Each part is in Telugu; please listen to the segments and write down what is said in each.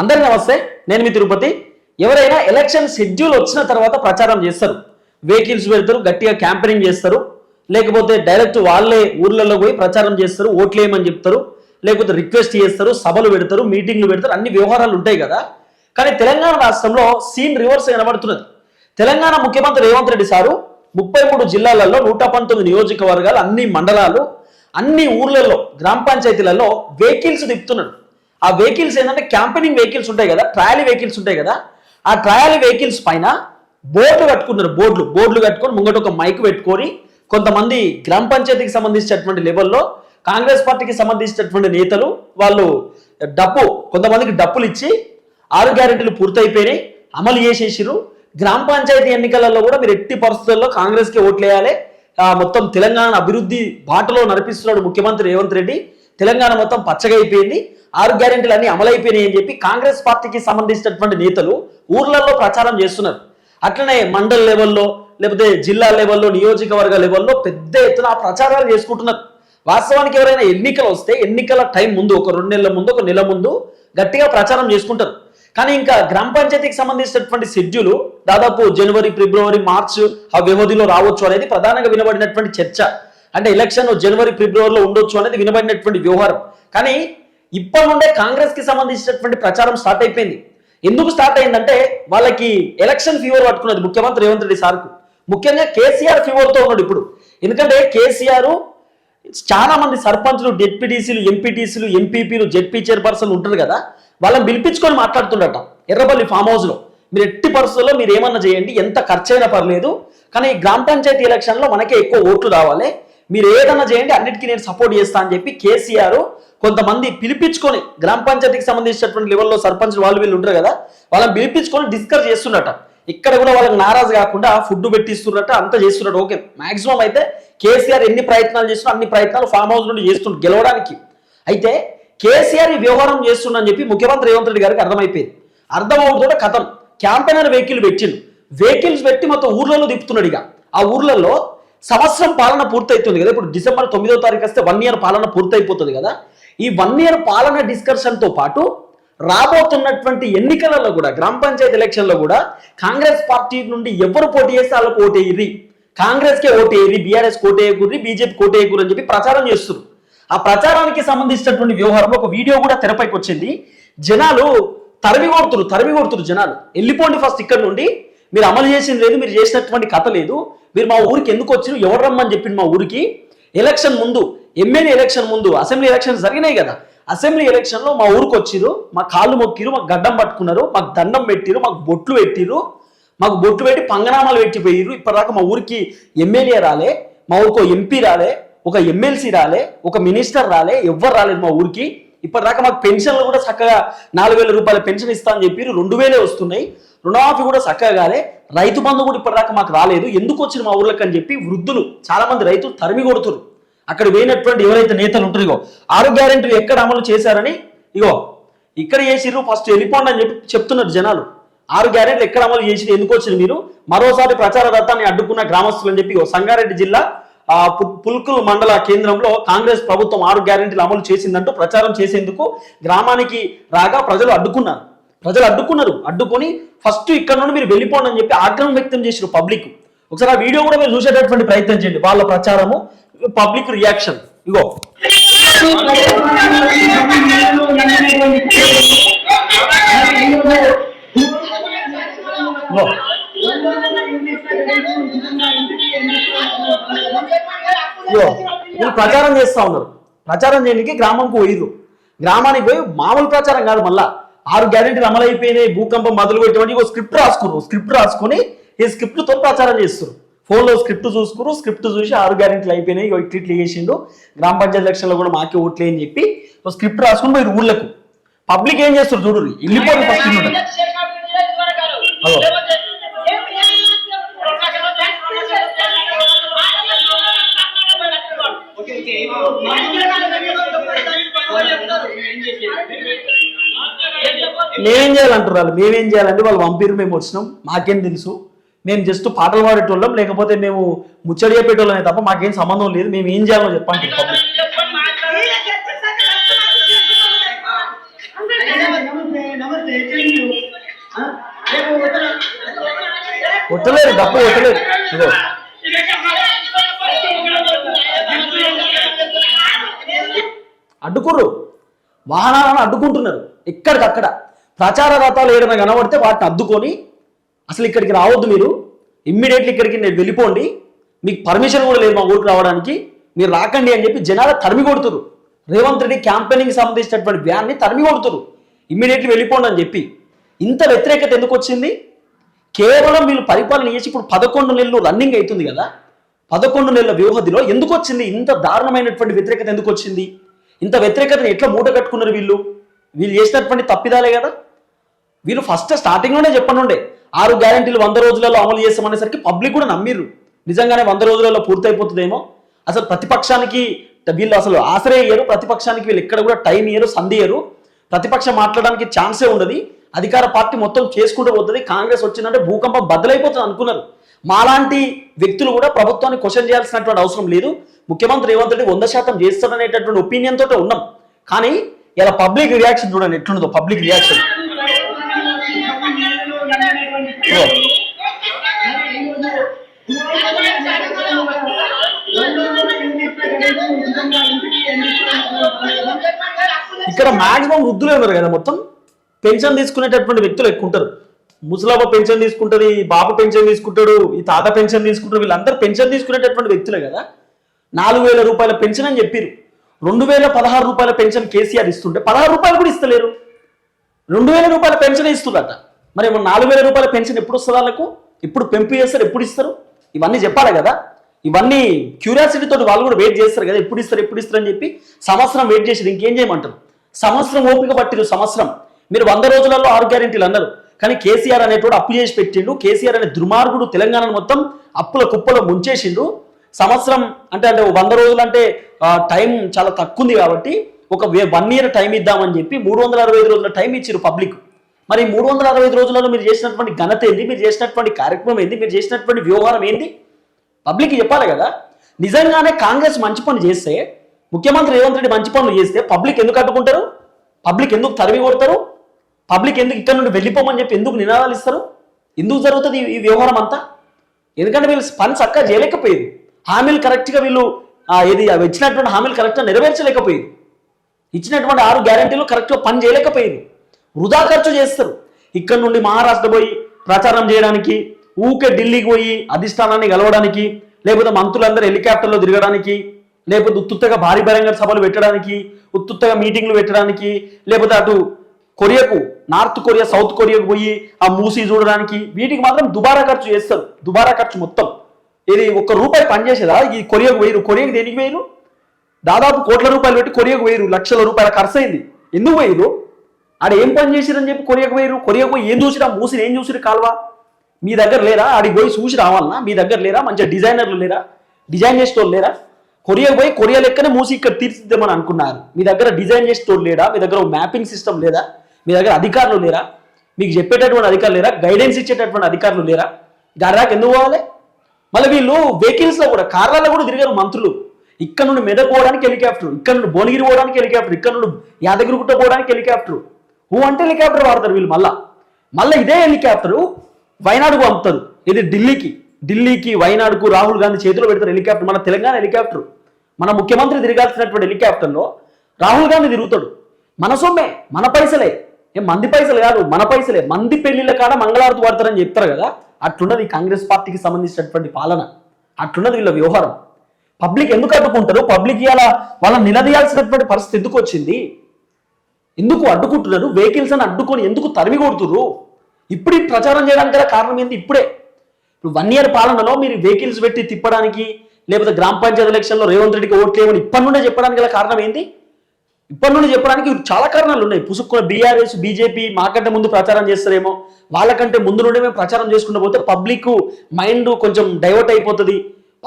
అందరికీ నమస్తే నేను మీ తిరుపతి. ఎవరైనా ఎలక్షన్ షెడ్యూల్ వచ్చిన తర్వాత ప్రచారం చేస్తారు. వెహికల్స్ పెడతారు గట్టిగా క్యాంపెయినింగ్ చేస్తారు. లేకపోతే డైరెక్ట్ వాళ్ళే ఊర్లలో పోయి ప్రచారం చేస్తారు ఓట్లు వేయమని చెప్తారు. లేకపోతే రిక్వెస్ట్ చేస్తారు సభలు పెడతారు మీటింగ్లు పెడతారు అన్ని వ్యవహారాలు ఉంటాయి కదా. కానీ తెలంగాణ రాష్ట్రంలో సీన్ రివర్స్ కనబడుతున్నది. తెలంగాణ ముఖ్యమంత్రి రేవంత్ రెడ్డి సారు ముప్పై మూడు జిల్లాలలో నూట పంతొమ్మిది నియోజకవర్గాలు అన్ని మండలాలు అన్ని ఊర్లలో గ్రామ పంచాయతీలలో వెహికల్స్ తిప్పుతున్నాడు. ఆ వెహికల్స్ ఏంటంటే క్యాంపెనింగ్ వెహికల్స్ ఉంటాయి కదా ట్రయల్ వెహికల్స్ ఉంటాయి కదా ఆ ట్రయల్ వెహికల్స్ పైన బోర్డులు కట్టుకున్నారు బోర్డులు బోర్డులు కట్టుకొని ముంగట ఒక మైక్ పెట్టుకొని కొంతమంది గ్రామ పంచాయతీకి సంబంధించినటువంటి లెవెల్లో కాంగ్రెస్ పార్టీకి సంబంధించినటువంటి నేతలు వాళ్ళు డప్పు కొంతమందికి డప్పులు ఇచ్చి ఆరు గ్యారెంటీలు పూర్తయిపోయినాయి అమలు చేసేసిరు గ్రామ పంచాయతీ ఎన్నికలలో కూడా మీరు ఎట్టి పరిస్థితుల్లో కాంగ్రెస్కి ఓట్లేయాలి. మొత్తం తెలంగాణ అభివృద్ధి బాటలో నడిపిస్తున్నాడు ముఖ్యమంత్రి రేవంత్ రెడ్డి. తెలంగాణ మొత్తం పచ్చగా అయిపోయింది ఆరు గ్యారెంటీలు అన్ని అమలైపోయినాయి అని చెప్పి కాంగ్రెస్ పార్టీకి సంబంధించినటువంటి నేతలు ఊర్లలో ప్రచారం చేస్తున్నారు. అట్లనే మండల్ లెవెల్లో లేకపోతే జిల్లా లెవెల్లో నియోజకవర్గ లెవెల్లో పెద్ద ఎత్తున ప్రచారాలు చేసుకుంటున్నారు. వాస్తవానికి ఎవరైనా ఎన్నికలు వస్తే ఎన్నికల టైం ముందు ఒక రెండు నెలల ముందు ఒక నెల ముందు గట్టిగా ప్రచారం చేసుకుంటారు. కానీ ఇంకా గ్రామ పంచాయతీకి సంబంధించినటువంటి షెడ్యూల్ దాదాపు జనవరి ఫిబ్రవరి మార్చ్ ఆ వ్యవధిలో రావచ్చు అనేది ప్రధానంగా వినబడినటువంటి చర్చ. అంటే ఎలక్షన్ జనవరి ఫిబ్రవరిలో ఉండొచ్చు అనేది వినబడినటువంటి వ్యవహారం. కానీ ఇప్పటి నుండే కాంగ్రెస్కి సంబంధించినటువంటి ప్రచారం స్టార్ట్ అయిపోయింది. ఎందుకు స్టార్ట్ అయిందంటే వాళ్ళకి ఎలక్షన్ ఫీవర్ పట్టుకున్నది ముఖ్యమంత్రి రేవంత్ రెడ్డి సార్కు. ముఖ్యంగా కేసీఆర్ ఫీవర్తో ఉన్నాడు ఇప్పుడు. ఎందుకంటే కేసీఆర్ చాలా మంది సర్పంచ్లు డిప్యూటీసీలు ఎంపీటీసీలు ఎంపీపీలు జెడ్పీ చైర్పర్సన్ ఉంటారు కదా వాళ్ళని పిలిపించుకొని మాట్లాడుతుండట ఎర్రబల్లి ఫామ్ హౌస్లో మీరు ఎట్టి పరిస్థితుల్లో మీరు ఏమన్నా చేయండి ఎంత ఖర్చైనా పర్లేదు కానీ ఈ గ్రామ పంచాయతీ ఎలక్షన్లో మనకే ఎక్కువ ఓట్లు రావాలి. మీరు ఏదన్నా చేయండి అన్నిటికీ నేను సపోర్ట్ చేస్తా అని చెప్పి కేసీఆర్ కొంతమంది పిలిపించుకొని గ్రామ పంచాయతీకి సంబంధించినటువంటి లెవెల్లో సర్పంచ్ వాళ్ళు వీళ్ళు ఉంటారు కదా వాళ్ళని పిలిపించుకొని డిస్కస్ చేస్తున్నట. ఇక్కడ కూడా వాళ్ళకి నారాజు కాకుండా ఫుడ్ పెట్టిస్తున్నట్టు అంతా చేస్తున్నట్టు ఓకే మాక్సిమం అయితే కేసీఆర్ ఎన్ని ప్రయత్నాలు చేస్తున్నా అన్ని ప్రయత్నాలు ఫామ్ హౌస్ నుండి చేస్తుండ్రు గెలవడానికి. అయితే కేసీఆర్ ఈ వ్యవహారం చేస్తుండని చెప్పి ముఖ్యమంత్రి రేవంత్ రెడ్డి గారికి అర్థమైపోయింది. అర్థమవుతుంటే కథం. క్యాంపెయినర్ వెహికల్ పెట్టిండు. వెహికల్స్ పెట్టి మొత్తం ఊర్లలో తిప్పుతున్నాడు ఇక. ఆ ఊర్లలో సంవత్సరం పాలన పూర్తయితుంది కదా. ఇప్పుడు డిసెంబర్ తొమ్మిదో తారీఖు వస్తే వన్ ఇయర్ పాలన పూర్తయిపోతుంది కదా. ఈ వన్ ఇయర్ పాలన డిస్కషన్తో పాటు రాబోతున్నటువంటి ఎన్నికలలో కూడా గ్రామ పంచాయతీ ఎలక్షన్లో కూడా కాంగ్రెస్ పార్టీ నుండి ఎవరు పోటీ చేస్తే వాళ్ళకు ఓటేయ్యి కాంగ్రెస్కే ఓటేయ్యి బీఆర్ఎస్ కోటేయకూరి బీజేపీ కోటేయకూరి అని చెప్పి ప్రచారం చేస్తున్నారు ఆ ప్రచారానికి సంబంధించినటువంటి వ్యవహారంలో ఒక వీడియో కూడా తెరపైకి వచ్చింది. జనాలు తరిమి కొడుతురు తరిమి కొడుతురు జనాలు. వెళ్ళిపోండి ఫస్ట్ ఇక్కడ నుండి. మీరు అమలు చేసింది లేదు మీరు చేసినటువంటి కథ లేదు. మీరు మా ఊరికి ఎందుకు వచ్చారు ఎవరు రమ్మని చెప్పింది మా ఊరికి? ఎలక్షన్ ముందు ఎమ్మెల్యే ఎలక్షన్ ముందు అసెంబ్లీ ఎలక్షన్ జరిగినాయి కదా. అసెంబ్లీ ఎలక్షన్లో మా ఊరికి వచ్చిరు మా కాళ్ళు మొక్కిరు మాకు గడ్డం పట్టుకున్నారు మాకు దండం పెట్టిరు మాకు బొట్లు పెట్టిరు మాకు బొట్టు పెట్టి పంగనామాలు పెట్టిపోయిరు ఇప్పటిదాకా మా ఊరికి ఎమ్మెల్యే రాలే మా ఊరికి ఒక ఎంపీ రాలే ఒక ఎమ్మెల్సీ రాలే ఒక మినిస్టర్ రాలే ఎవ్వరు రాలేదు మా ఊరికి. ఇప్పటిదాకా మాకు పెన్షన్లు కూడా చక్కగా నాలుగు వేల రూపాయల పెన్షన్ ఇస్తా అని చెప్పి రెండు వేలే వస్తున్నాయి. రుణమాఫీ కూడా చక్కగా కాలే రైతు బంధు కూడా ఇప్పటిదాకా మాకు రాలేదు. ఎందుకు వచ్చిన మా ఊర్లకు అని చెప్పి వృద్ధులు చాలా మంది రైతులు తరిమి కొడుతురు అక్కడ పోయినటువంటి ఎవరైతే నేతలు ఉంటారు ఇగో ఆరు గ్యారెంటీలు ఎక్కడ అమలు చేశారని ఇగో ఇక్కడ చేసిర్రు ఫస్ట్ వెళ్ళిపోండి అని చెప్పి చెప్తున్నారు జనాలు. ఆరు గ్యారెంటీలు ఎక్కడ అమలు చేసి ఎందుకు వచ్చింది మీరు? మరోసారి ప్రచార దత్తాన్ని అడ్డుకున్న గ్రామస్తులు అని చెప్పి సంగారెడ్డి జిల్లా పుల్కుల్ మండల కేంద్రంలో కాంగ్రెస్ ప్రభుత్వం ఆరు గ్యారెంటీలు అమలు చేసిందంటూ ప్రచారం చేసేందుకు గ్రామానికి రాగా ప్రజలు అడ్డుకున్నారు. ప్రజలు అడ్డుకున్నారు. అడ్డుకొని ఫస్ట్ ఇక్కడ నుండి మీరు వెళ్ళిపోండి అని చెప్పి ఆగ్రహం వ్యక్తం చేసారు పబ్లిక్. ఒకసారి ఆ వీడియో కూడా మీరు చూసేటటువంటి ప్రయత్నం చేయండి. వాళ్ళ ప్రచారము పబ్లిక్ రియాక్షన్. ఇగో. ప్రచారం చేస్తా ఉన్నారు. ప్రచారం చేయడానికి గ్రామంకు పోయిర్రు. గ్రామానికి పోయి మామూలు ప్రచారం కాదు మళ్ళా. ఆరు గ్యారెంటీలు అమలు అయిపోయినాయి భూకంపం మొదలు పెట్టేవాడి ఒక స్క్రిప్ట్ రాసుకున్నారు స్క్రిప్ట్ రాసుకొని ఈ స్క్రిప్ట్తో ప్రచారం చేస్తారు ఫోన్లో స్క్రిప్ట్ చూసుకురు స్క్రిప్ట్ చూసి ఆరు గ్యారెంటీలు అయిపోయినాయి ఇట్లా చేసిండు గ్రామ పంచాయతీ ఎలక్షన్లో కూడా మాకే ఓట్లే అని చెప్పి ఒక స్క్రిప్ట్ రాసుకుని పోయి ఊళ్ళకు. పబ్లిక్ ఏం చేస్తారు చూడు వెళ్ళిపోయి ఫస్ట్ నుండి మేమేం చేయాలంటారు వాళ్ళు? మేమేం చేయాలంటే వాళ్ళు వంపీరు మేము వచ్చినాం. మాకేం తెలుసు. మేము జస్ట్ పాటలు పాడేటోళ్ళం. లేకపోతే మేము ముచ్చడి చెప్పేటోళ్ళమే తప్ప మాకేం సంబంధం లేదు. మేము ఏం చేయాలో చెప్పండి. కొట్టలేరు డబ్బు కొట్టలేరు ఇదో అడ్డుకుర్రు. వాహనాలను అడ్డుకుంటున్నారు. ఇక్కడికక్కడ ప్రచార రథాలు ఏదైనా కనబడితే వాటిని అద్దుకొని అసలు ఇక్కడికి రావద్దు మీరు. ఇమ్మీడియట్లీ ఇక్కడికి నేను వెళ్ళిపోండి. మీకు పర్మిషన్ కూడా లేదు మా ఊరికి రావడానికి. మీరు రాకండి అని చెప్పి జనాలు తరిమి కొడుతురు. రేవంత్ రెడ్డి క్యాంపెయినింగ్ సంబంధించినటువంటి వ్యాన్ని తరిమి కొడుతురు. ఇమ్మీడియట్లీ వెళ్ళిపోండి అని చెప్పి. ఇంత వ్యతిరేకత ఎందుకు వచ్చింది? కేవలం వీళ్ళు పరిపాలన చేసి ఇప్పుడు పదకొండు నెలలు రన్నింగ్ అవుతుంది కదా. పదకొండు నెలల వ్యవధిలో ఎందుకు వచ్చింది? ఇంత దారుణమైనటువంటి వ్యతిరేకత ఎందుకు వచ్చింది? ఇంత వ్యతిరేకతను ఎట్లా మూట కట్టుకున్నారు వీళ్ళు? వీళ్ళు చేసినటువంటి తప్పిదాలే కదా. వీళ్ళు ఫస్ట్ స్టార్టింగ్లోనే చెప్పనుండే. ఆరు గ్యారెంటీలు వంద రోజులలో అమలు చేస్తామనేసరికి పబ్లిక్ కూడా నమ్మిర్రు. నిజంగానే వంద రోజులలో పూర్తయిపోతుందేమో? అసలు ప్రతిపక్షానికి వీళ్ళు అసలు ఆశ్రయ ఇయ్యరు. ప్రతిపక్షానికి వీళ్ళు ఎక్కడ కూడా టైం ఇయ్యరు సంధి ప్రతిపక్షం మాట్లాడడానికి ఛాన్సే ఉండదు. అధికార పార్టీ మొత్తం చేసుకుంటూ పోతుంది. కాంగ్రెస్ వచ్చిందంటే భూకంపం బద్దలైపోతుంది అనుకున్నారు. మాలాంటి వ్యక్తులు కూడా ప్రభుత్వాన్ని క్వశ్చన్ చేయాల్సినటువంటి అవసరం లేదు. ముఖ్యమంత్రి రేవంత్ రెడ్డి వంద శాతం చేస్తాడనేటటువంటి ఒపీనియన్ తోటే ఉన్నాం. కానీ ఇలా పబ్లిక్ రియాక్షన్ చూడండి ఎట్లుండదో పబ్లిక్ రియాక్షన్ ఇక్కడ మాక్సిమం వృద్ధులు ఉన్నారు కదా మొత్తం. పెన్షన్ తీసుకునేటటువంటి వ్యక్తులు ఎక్కువ ఉంటారు. ముసలాబ పెన్షన్ తీసుకుంటారు ఈ బాబు పెన్షన్ తీసుకుంటాడు ఈ తాత పెన్షన్ తీసుకుంటారు వీళ్ళందరూ పెన్షన్ తీసుకునేటటువంటి వ్యక్తులే కదా. నాలుగు వేల రూపాయల పెన్షన్ అని చెప్పారు రెండు వేల పదహారు రూపాయల పెన్షన్ కేసీఆర్ ఇస్తుంటే పదహారు రూపాయలు కూడా ఇస్తలేరు. రెండు వేల రూపాయల పెన్షన్ ఇస్తున్నారట మరి నాలుగు వేల రూపాయల పెన్షన్ ఎప్పుడు వస్తుంది వాళ్ళకు? ఎప్పుడు పెంపు చేస్తారు ఎప్పుడు ఇస్తారు? ఇవన్నీ చెప్పాలి కదా. ఇవన్నీ క్యూరియాసిటీతో వాళ్ళు కూడా వెయిట్ చేస్తారు కదా ఎప్పుడు ఇస్తారు ఎప్పుడు ఇస్తారు అని చెప్పి సంవత్సరం వెయిట్ చేసి ఇంకేం చేయమంటారు? సంవత్సరం ఓపిక పట్టిరు సంవత్సరం. మీరు వంద రోజులలో ఆరు గ్యారెంటీలు అన్నారు. కానీ కేసీఆర్ అనేటోడు అప్పు చేసి పెట్టిండు. కేసీఆర్ అనే దుర్మార్గుడు తెలంగాణను మొత్తం అప్పుల కుప్పలో ముంచేసిండు. సంవత్సరం అంటే అంటే వంద రోజులు అంటే టైం చాలా తక్కువ ఉంది కాబట్టి ఒక వన్ ఇయర్ టైం ఇద్దామని చెప్పి మూడు వందల అరవై ఐదు రోజుల టైం ఇచ్చారు పబ్లిక్. మరి మూడు వందల అరవై ఐదు రోజులలో మీరు చేసినటువంటి ఘనత ఏంది? మీరు చేసినటువంటి కార్యక్రమం ఏంది? మీరు చేసినటువంటి వ్యవహారం ఏంది? పబ్లిక్ చెప్పాలి కదా. నిజంగానే కాంగ్రెస్ మంచి పని చేస్తే ముఖ్యమంత్రి రేవంత్ రెడ్డి మంచి పనులు చేస్తే పబ్లిక్ ఎందుకు అడ్డుకుంటారు? పబ్లిక్ ఎందుకు తరిమి కొడతారు? పబ్లిక్ ఎందుకు ఇక్కడ నుండి వెళ్ళిపోమని చెప్పి ఎందుకు నినాదాలు ఇస్తారు? ఎందుకు జరుగుతుంది ఈ- వ్యవహారం అంతా? ఎందుకంటే వీళ్ళు పని చక్కగా చేయలేకపోయేది. హామీలు కరెక్ట్గా వీళ్ళు ఆ, ఏది ఇచ్చినటువంటి హామీలు కరెక్ట్గా నెరవేర్చలేకపోయేది. ఇచ్చినటువంటి ఆరు గ్యారెంటీలు కరెక్ట్గా పని చేయలేకపోయేది. వృధా ఖర్చు చేస్తారు. ఇక్కడ నుండి మహారాష్ట్ర పోయి ప్రచారం చేయడానికి ఊకే ఢిల్లీకి పోయి అధిష్టానాన్ని గలవడానికి లేకపోతే మంత్రులందరూ హెలికాప్టర్లో తిరగడానికి లేకపోతే ఉత్తుత్తగా భారీ బహిరంగ సభలు పెట్టడానికి ఉత్తుత్తగా మీటింగ్లు పెట్టడానికి లేకపోతే అటు కొరియాకు నార్త్ కొరియా సౌత్ కొరియాకు పోయి ఆ మూసీ చూడడానికి వీటికి మాత్రం దుబారా ఖర్చు చేస్తారు. దుబారా ఖర్చు మొత్తం. ఇది ఒక్క రూపాయి పనిచేసేదా ఈ కొరియాకు వేయరు కొరియాకు దేనికి వేయరు దాదాపు కోట్ల రూపాయలు పెట్టి కొరియాకు వేయరు లక్షల రూపాయల ఖర్చు అయింది. ఎందుకు వేయరు ఆడ ఏం పని చేసిరని చెప్పి కొరియాకు పోయారు కొరియాకు పోయి ఏం చూసిరా? మూసిని ఏం చూసిరు కాల్వా? మీ దగ్గర లేరా? ఆడికి పోయి చూసి రావాలన్నా మీ దగ్గర లేరా? మంచిగా డిజైనర్లు లేరా? డిజైన్ చేసేటోళ్ళు లేరా? కొరియాకు పోయి కొరియా లెక్కనే మూసి ఇక్కడ తీర్చిద్దామని అనుకున్నారు. మీ దగ్గర డిజైన్ చేసేటోళ్ళు లేడా మీ దగ్గర మ్యాపింగ్ సిస్టమ్ లేదా? మీ దగ్గర అధికారులు లేరా? మీకు చెప్పేటటువంటి అధికారులు లేరా? గైడెన్స్ ఇచ్చేటటువంటి అధికారులు లేరా? దాని దాకా ఎందుకు పోవాలి? మళ్ళీ వీళ్ళు వెహికల్స్లో కూడా కార్లలో కూడా తిరిగారు మంత్రులు. ఇక్కడ నుండి మెదక్ పోవడానికి హెలికాప్టర్ ఇక్కడ నుండి భువనగిరి పోవడానికి హెలికాప్టర్ ఇక్కడ నుండి యాదగిరిగుట్ట పోవడానికి హెలికాప్టర్. హూ అంటే హెలికాప్టర్ వాడతారు వీళ్ళు మళ్ళా. మళ్ళీ ఇదే హెలికాప్టర్ వైనాడుకు పంపుతారు. ఇది ఢిల్లీకి. ఢిల్లీకి వైనాడుకు రాహుల్ గాంధీ చేతిలో పెడతారు హెలికాప్టర్ మన తెలంగాణ హెలికాప్టర్ మన ముఖ్యమంత్రి తిరగాల్సినటువంటి హెలికాప్టర్లో రాహుల్ గాంధీ తిరుగుతాడు. మన సొమ్మే మన పైసలే. ఏం మంది పైసలు కాదు మన పైసలే. మంది పెళ్ళిళ్ళ కాడ మంగళారతి వాడతారని చెప్తారు కదా. అట్లున్నది కాంగ్రెస్ పార్టీకి సంబంధించినటువంటి పాలన. అట్లున్నది వీళ్ళ వ్యవహారం. పబ్లిక్ ఎందుకు అడ్డుకుంటారు? పబ్లిక్ ఇవాళ వాళ్ళని నిలదీయాల్సినటువంటి పరిస్థితి ఎందుకు వచ్చింది? ఎందుకు అడ్డుకుంటున్నారు? వెహికల్స్ అని అడ్డుకొని ఎందుకు తరిమి కొడుతుర్రు? ఇప్పుడు ప్రచారం చేయడానికి గల కారణం ఏంది? ఇప్పుడే. వన్ ఇయర్ పాలనలో మీరు వెహికల్స్ పెట్టి తిప్పడానికి లేకపోతే గ్రామ పంచాయతీ ఎలక్షన్లో రేవంత్ రెడ్డికి ఓట్లు ఇప్పటి నుండే చెప్పడానికి గల కారణం ఏంది? ఇప్పటి నుండి చెప్పడానికి చాలా కారణాలు ఉన్నాయి. పుసుక్కున్న బీఆర్ఎస్ బీజేపీ మాకంటే ముందు ప్రచారం చేస్తారేమో. వాళ్ళకంటే ముందు నుండి మేము ప్రచారం చేసుకుంటూ పోతే పబ్లిక్ మైండ్ కొంచెం డైవర్ట్ అయిపోతుంది.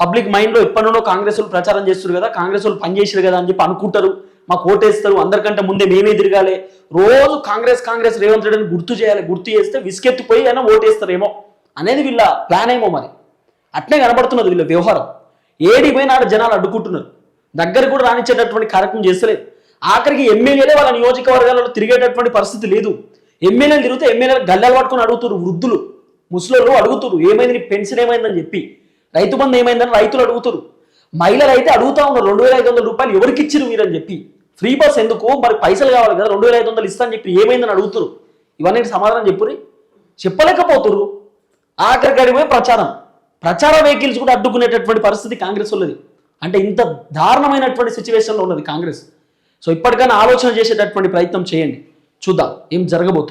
పబ్లిక్ మైండ్లో ఎప్పటి నుండో కాంగ్రెస్ వాళ్ళు ప్రచారం చేస్తారు కదా కాంగ్రెస్ వాళ్ళు పనిచేసారు కదా అని చెప్పి అనుకుంటారు. మాకు ఓటేస్తారు అందరికంటే ముందే మేమే తిరగాలి. రోజు కాంగ్రెస్ కాంగ్రెస్ రేవంత్ రెడ్డిని గుర్తు చేయాలి గుర్తు చేస్తే విసుకెత్తిపోయి అయినా ఓటేస్తారేమో అనేది వీళ్ళ ప్లాన్ ఏమో మరి. అట్నే కనబడుతున్నది వీళ్ళ వ్యవహారం. ఏడిపోయినా ఆడ జనాలు అడ్డుకుంటున్నారు. దగ్గర కూడా రానిచ్చేటటువంటి కార్యక్రమం చేస్తలేదు. ఆఖరికి ఎమ్మెల్యేలే వాళ్ళ నియోజకవర్గాలలో తిరిగేటటువంటి పరిస్థితి లేదు. ఎమ్మెల్యేలు తిరిగితే ఎమ్మెల్యేలు గల్లెలు పట్టుకొని అడుగుతారు వృద్ధులు ముసలోళ్ళు అడుగుతారు ఏమైంది నీ పెన్షన్ ఏమైందని చెప్పి. రైతు బంధు ఏమైందని రైతులు అడుగుతారు. మహిళలు అయితే అడుగుతా ఉన్నారు రెండు వేల ఐదు వందల రూపాయలు ఎవరికి ఇచ్చిరు మీరని చెప్పి. ఫ్రీ బస్ ఎందుకు? మరి పైసలు కావాలి కదా రెండు వేల ఐదు వందలు ఇస్తా అని చెప్పి ఏమైందని అడుగుతురు ఇవన్నీ సమాధానం చెప్పురి చెప్పలేకపోతురు ఆఖరికడిపోయి ప్రచారం. ప్రచార వెహికల్స్ కూడా అడ్డుకునేటటువంటి పరిస్థితి కాంగ్రెస్ ఉన్నది. అంటే ఇంత దారుణమైనటువంటి సిచ్యువేషన్లో ఉన్నది కాంగ్రెస్. సో ఇప్పటికైనా ఆలోచన చేసేటటువంటి ప్రయత్నం చేయండి. చూద్దాం ఏం జరగబోతుంది.